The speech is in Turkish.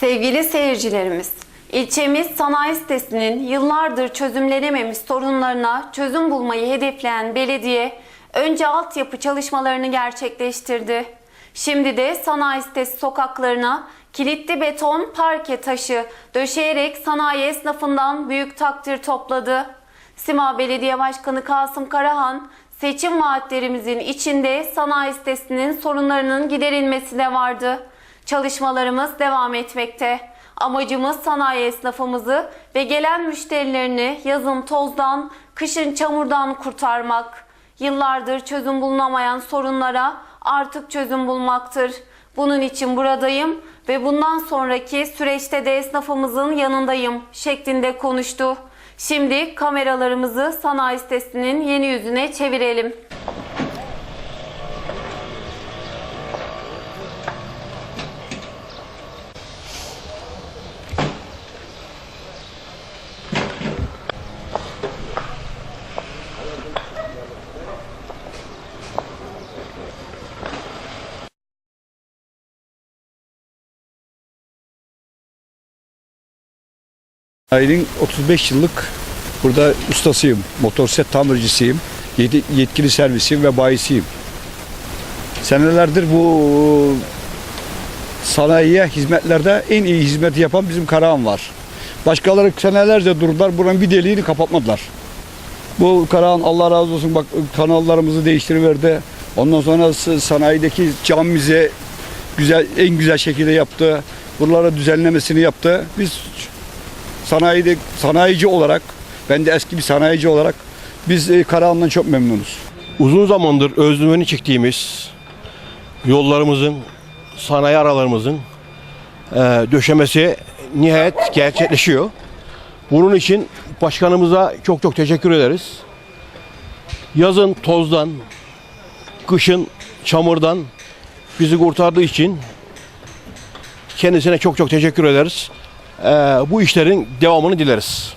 Sevgili seyircilerimiz, ilçemiz sanayi sitesinin yıllardır çözümlenememiş sorunlarına çözüm bulmayı hedefleyen belediye önce altyapı çalışmalarını gerçekleştirdi. Şimdi de sanayi sitesi sokaklarına kilitli beton parke taşı döşeyerek sanayi esnafından büyük takdir topladı. Sima Belediye Başkanı Kasım Karahan, seçim vaatlerimizin içinde sanayi sitesinin sorunlarının giderilmesi de vardı. Çalışmalarımız devam etmekte. Amacımız sanayi esnafımızı ve gelen müşterilerini yazın tozdan, kışın çamurdan kurtarmak. Yıllardır çözüm bulunamayan sorunlara artık çözüm bulmaktır. Bunun için buradayım ve bundan sonraki süreçte de esnafımızın yanındayım şeklinde konuştu. Şimdi kameralarımızı sanayi sitesinin yeni yüzüne çevirelim. Ailenin 35 yıllık burada ustasıyım. Motosiklet tamircisiyim. Yetkili servisiyim ve bayisiyim. Senelerdir bu sanayiye hizmetlerde en iyi hizmeti yapan bizim Karahan var. Başkaları senelerce durdular. Buranın bir deliğini kapatmadılar. Bu Karahan Allah razı olsun bak kanallarımızı değiştiriverdi. Ondan sonra sanayideki camimizi güzel en güzel şekilde yaptı. Buralara düzenlemesini yaptı. Biz sanayide sanayici olarak ben de eski bir sanayici olarak biz e, Karahan'dan çok memnunuz. Uzun zamandır özlemini çektiğimiz yollarımızın, sanayi aralarımızın e, döşemesi nihayet gerçekleşiyor. Bunun için başkanımıza çok çok teşekkür ederiz. Yazın tozdan, kışın çamurdan bizi kurtardığı için kendisine çok çok teşekkür ederiz. E, bu işlerin devamını dileriz.